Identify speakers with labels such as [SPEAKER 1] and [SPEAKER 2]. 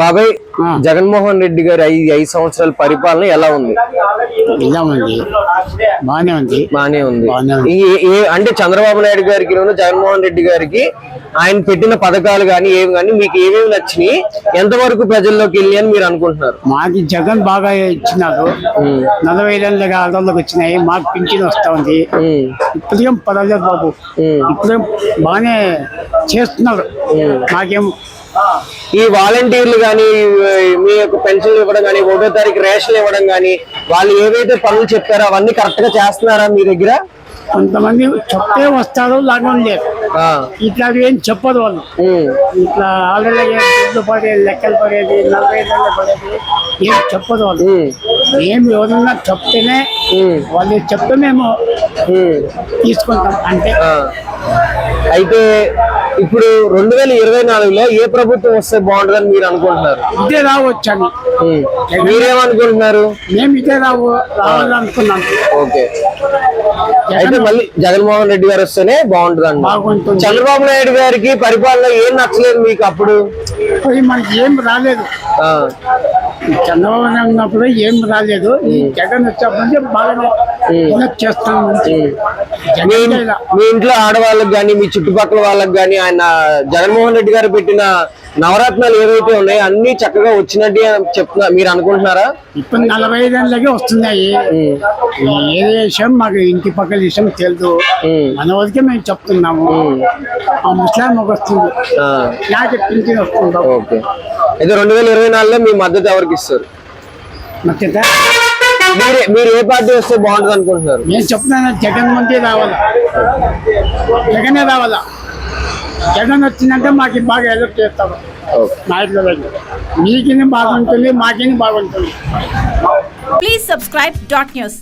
[SPEAKER 1] బాబాయ్. జగన్మోహన్ రెడ్డి గారి ఐదు ఐదు సంవత్సరాల పరిపాలన ఎలా ఉంది? బానే ఉంది.
[SPEAKER 2] బానే ఉంది.
[SPEAKER 1] అంటే చంద్రబాబు నాయుడు గారికి జగన్మోహన్ రెడ్డి గారికి ఆయన పెట్టిన పథకాలు కానీ ఏవి కానీ మీకు ఏమేమి నచ్చినాయి? ఎంతవరకు ప్రజల్లోకి వెళ్ళి అని మీరు అనుకుంటున్నారు?
[SPEAKER 2] మాకు జగన్ బాగా ఇచ్చినారు నలభై ఏళ్ళ ఆడవాళ్ళకి వచ్చినాయి. మాకు పింఛన్ వస్తా ఉంది ఇప్పుడేం పర్వాలేదు బాబు. ఇప్పుడేం బాగానే చేస్తున్నారు. మాకేం
[SPEAKER 1] ఈ వాలంటీర్లు కానీ మీ యొక్క పెన్షన్లు ఇవ్వడం కానీ ఒకటో తారీఖు రేషన్ ఇవ్వడం కానీ వాళ్ళు ఏవైతే పనులు చెప్పారో అవన్నీ కరెక్ట్గా చేస్తున్నారా మీ దగ్గర?
[SPEAKER 2] కొంతమంది చెప్తే వస్తారు లాగం లేదు. ఇట్లా ఏం చెప్పదు వాళ్ళు. ఇట్లా ఆల్రెడీ పడేది లెక్కలు పడేది నలభై ఏళ్ళ పడేది ఏం చెప్పదు వాళ్ళు. మేము ఎవరన్నా చెప్తేనే వాళ్ళు చెప్తే మేము. తీసుకుంటాం అంటే.
[SPEAKER 1] అయితే ఇప్పుడు రెండు వేల ఇరవై నాలుగులో ఏ ప్రభుత్వం వస్తే బాగుంటుందని మీరు అనుకుంటున్నారు?
[SPEAKER 2] ఇదే రావచ్చని.
[SPEAKER 1] ఉమ్. మీరేమనుకుంటున్నారు?
[SPEAKER 2] మేము ఇదే రావు రావాలనుకున్నాం.
[SPEAKER 1] ఓకే. అయితే మళ్ళీ జగన్మోహన్ రెడ్డి గారు వస్తేనే బాగుంటుంది. చంద్రబాబు నాయుడు గారికి పరిపాలన ఏం నచ్చలేదు మీకు అప్పుడు?
[SPEAKER 2] మనకి ఏం రాలేదు. చంద్రబాబు నాయుడు ఉన్నప్పుడు ఏం రాలేదు. ఈ జగన్ వచ్చినప్పుడు బాగానే డెవలప్ చేస్తాం మంచి
[SPEAKER 1] మీ ఇంట్లో ఆడవాళ్ళకి కానీ మీ చుట్టుపక్కల వాళ్ళకి కానీ ఆయన జగన్మోహన్ రెడ్డి గారు పెట్టిన నవరత్నాలు ఏవైతే ఉన్నాయో అన్ని చక్కగా వచ్చినట్టు చెప్తున్నా మీరు అనుకుంటున్నారా?
[SPEAKER 2] ఇప్పుడు నలభై ఐదేళ్ళకి వస్తున్నాయి. ఏ విషయం మాకు ఇంటి పక్కల విషయం తెలుదు మన వరకే మేము చెప్తున్నాము. ఆ ముస్లాం ఒక వస్తుంది. నాకు పింఛన్ వస్తుందా.
[SPEAKER 1] ఓకే. అయితే రెండు వేల ఇరవై నాలుగులో మీ మద్దతు ఎవరికి ఇస్తారు? మీరే మీరు ఏ పార్టీ వస్తే బాగుంటుంది అనుకుంటున్నారు?
[SPEAKER 2] నేను చెప్తున్నాను జగన్ మంది రావాలా? జగనే రావాలా? జగన్ వచ్చిందంటే మాకు బాగా హెల్ప్ చేస్తారు
[SPEAKER 1] ఓకే.
[SPEAKER 2] నాయకులు మీకిని బాగుంటుంది మాకిని బాగుంటుంది.
[SPEAKER 3] Please subscribe dot news.